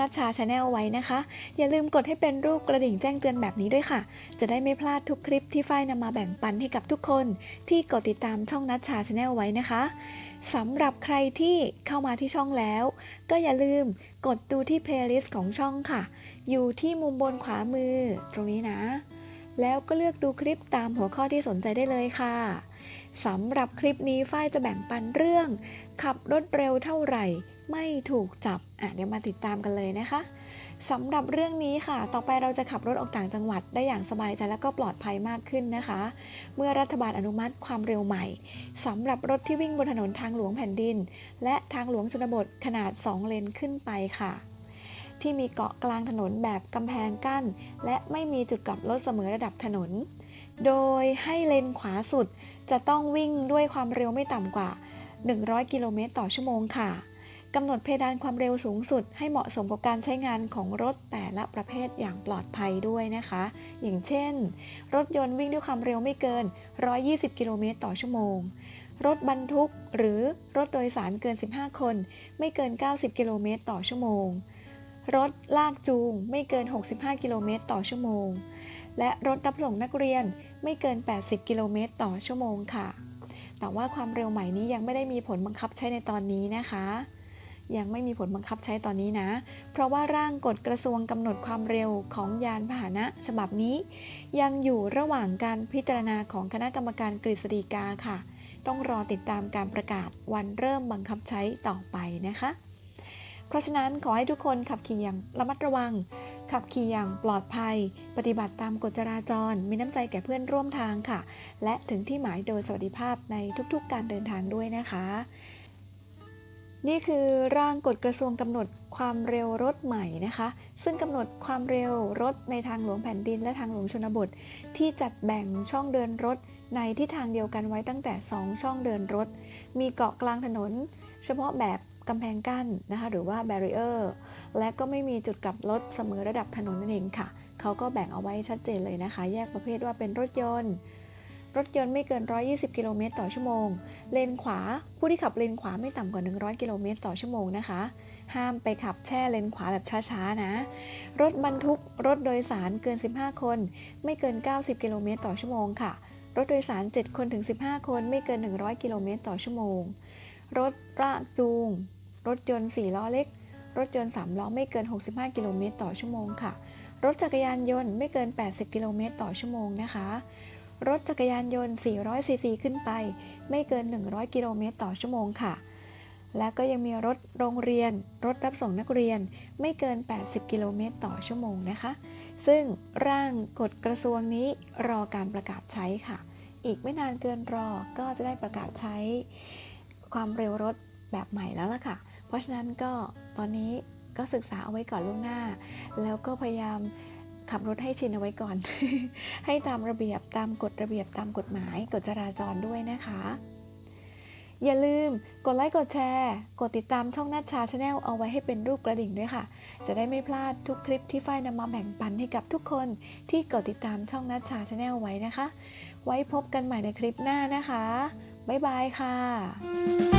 นัดชาชาแนลไว้นะคะ อย่าลืมกดให้เป็นรูปกระดิ่งแจ้งเตือนแบบนี้ด้วยค่ะ จะได้ไม่พลาดทุกคลิปที่ฝ้ายนำมาแบ่งปันให้กับทุกคน ที่กดติดตามช่องนัชชาชาแนลไว้นะคะสำหรับใครที่เข้ามาที่ช่องแล้ว ก็อย่าลืมกดดูที่เพลย์ลิสต์ของช่องค่ะ อยู่ที่มุมบนขวามือตรงนี้นะ แล้วก็เลือกดูคลิปตามหัวข้อที่สนใจได้เลยค่ะสำหรับคลิปนี้ฝ้ายจะแบ่งปันเรื่อง ขับรถเร็วเท่าไหร่ ไม่ถูกจับอะเดี๋ยวมาติดตามกันเลยนะคะสำหรับเรื่องนี้ค่ะ ต่อไปเราจะขับรถออกต่างจังหวัดได้อย่างสบายใจและก็ปลอดภัยมากขึ้นนะคะ เมื่อรัฐบาลอนุมัติความเร็วใหม่สำหรับรถที่วิ่งบนถนนทางหลวงแผ่นดิน และทางหลวงชนบทขนาด 2 เลนขึ้นไปค่ะ ที่มีเกาะกลางถนนแบบกำแพงกั้น และไม่มีจุดกลับรถเสมอระดับถนน โดยให้เลนขวาสุดจะต้องวิ่งด้วยความเร็วไม่ต่ำกว่า 100 กิโลเมตรต่อชั่วโมงค่ะ กำหนดเพดานความเร็วสูงสุด ให้เหมาะสมกับการใช้งานของรถแต่ละประเภทอย่างปลอดภัยด้วยนะคะ อย่างเช่น รถยนต์วิ่งด้วยความเร็วไม่เกิน 120 กิโลเมตรต่อชั่วโมง รถบรรทุกหรือรถโดยสารเกิน 15 คน ไม่เกิน 90 กิโลเมตรต่อชั่วโมง รถลากจูงไม่เกิน 65 กิโลเมตรต่อชั่วโมง และรถรับส่งนักเรียนไม่เกิน 80 กิโลเมตรต่อชั่วโมงค่ะ แต่ว่าความเร็วใหม่นี้ยังไม่ได้มีผลบังคับใช้ในตอนนี้นะคะ ยังไม่มีผลบังคับใช้ตอนนี้นะ เพราะว่าร่างกฎกระทรวงกำหนดความเร็วของยานพาหนะฉบับนี้ ยังอยู่ระหว่างการพิจารณาของคณะกรรมการกฤษฎีกาค่ะ ต้องรอติดตามการประกาศวันเริ่มบังคับใช้ต่อไปนะคะ เพราะฉะนั้นขอให้ทุกคนขับขี่อย่างระมัดระวัง ขับขี่อย่างปลอดภัย ปฏิบัติตามกฎจราจร มีน้ำใจแก่เพื่อนร่วมทางค่ะ และถึงที่หมายโดยสวัสดิภาพในทุกๆการเดินทางด้วยนะคะ นี่คือร่างกฎกระทรวงกำหนดความเร็วรถใหม่นะคะ ซึ่งกำหนดความเร็วรถในทางหลวงแผ่นดินและทางหลวงชนบท ที่จัดแบ่งช่องเดินรถในทิศทางเดียวกันไว้ตั้งแต่ 2 ช่องเดินรถ มีเกาะกลางถนน เฉพาะแบบกำแพงกั้นนะคะ หรือว่า barrier และก็ไม่มีจุดกลับรถเสมอระดับถนนนั่นเองค่ะ เขาก็แบ่งเอาไว้ชัดเจนเลยนะคะ แยกประเภทว่าเป็นรถยนต์ รถยนต์ไม่เกิน 120 กิโลเมตรต่อชั่วโมง เลนขวา ผู้ที่ขับเลนขวาไม่ต่ำกว่า 100 กิโลเมตรต่อชั่วโมงนะคะ ห้ามไปขับแช่เลนขวาแบบช้าๆนะ รถบรรทุก รถโดยสารเกิน 15 คน ไม่เกิน 90 กิโลเมตรต่อชั่วโมงค่ะ รถโดยสาร 7 คนถึง 15 คน ไม่เกิน 100 กิโลเมตรต่อชั่วโมง รถลากจูง รถยนต์ 4 ล้อเล็ก รถยนต์ 3 ล้อไม่เกิน 65 กิโลเมตรต่อชั่วโมงค่ะ รถจักรยานยนต์ไม่เกิน 80 กิโลเมตรต่อชั่วโมงนะคะ รถจักรยานยนต์ 400 ซีซีขึ้นไป ไม่เกิน 100 กิโลเมตรต่อชั่วโมงค่ะ และก็ยังมีรถโรงเรียน รถรับส่งนักเรียน ไม่เกิน 80 กิโลเมตรต่อชั่วโมงนะคะ ซึ่งร่างกฎกระทรวงนี้รอการประกาศใช้ค่ะ อีกไม่นานเกินรอก็จะได้ประกาศใช้ ความเร็วรถแบบใหม่แล้วล่ะค่ะ เพราะฉะนั้นก็ตอนนี้ก็ศึกษาเอาไว้ก่อนล่วงหน้า แล้วก็พยายาม ขับรถให้ชินเอาไว้ก่อน ให้ตามระเบียบตามกฎระเบียบตามกฎหมายกฎจราจรด้วยนะคะ อย่าลืมกดไลค์กดแชร์ กดติดตามช่องนัดชาชาแนลเอาไว้ให้เป็นรูปกระดิ่งด้วยค่ะ จะได้ไม่พลาดทุกคลิปที่ฝ้ายนำมาแบ่งปันให้กับทุกคนที่กดติดตามช่องนัดชาชาแนลไว้นะคะ ไว้พบกันใหม่ในคลิปหน้านะคะบ๊ายบายค่ะ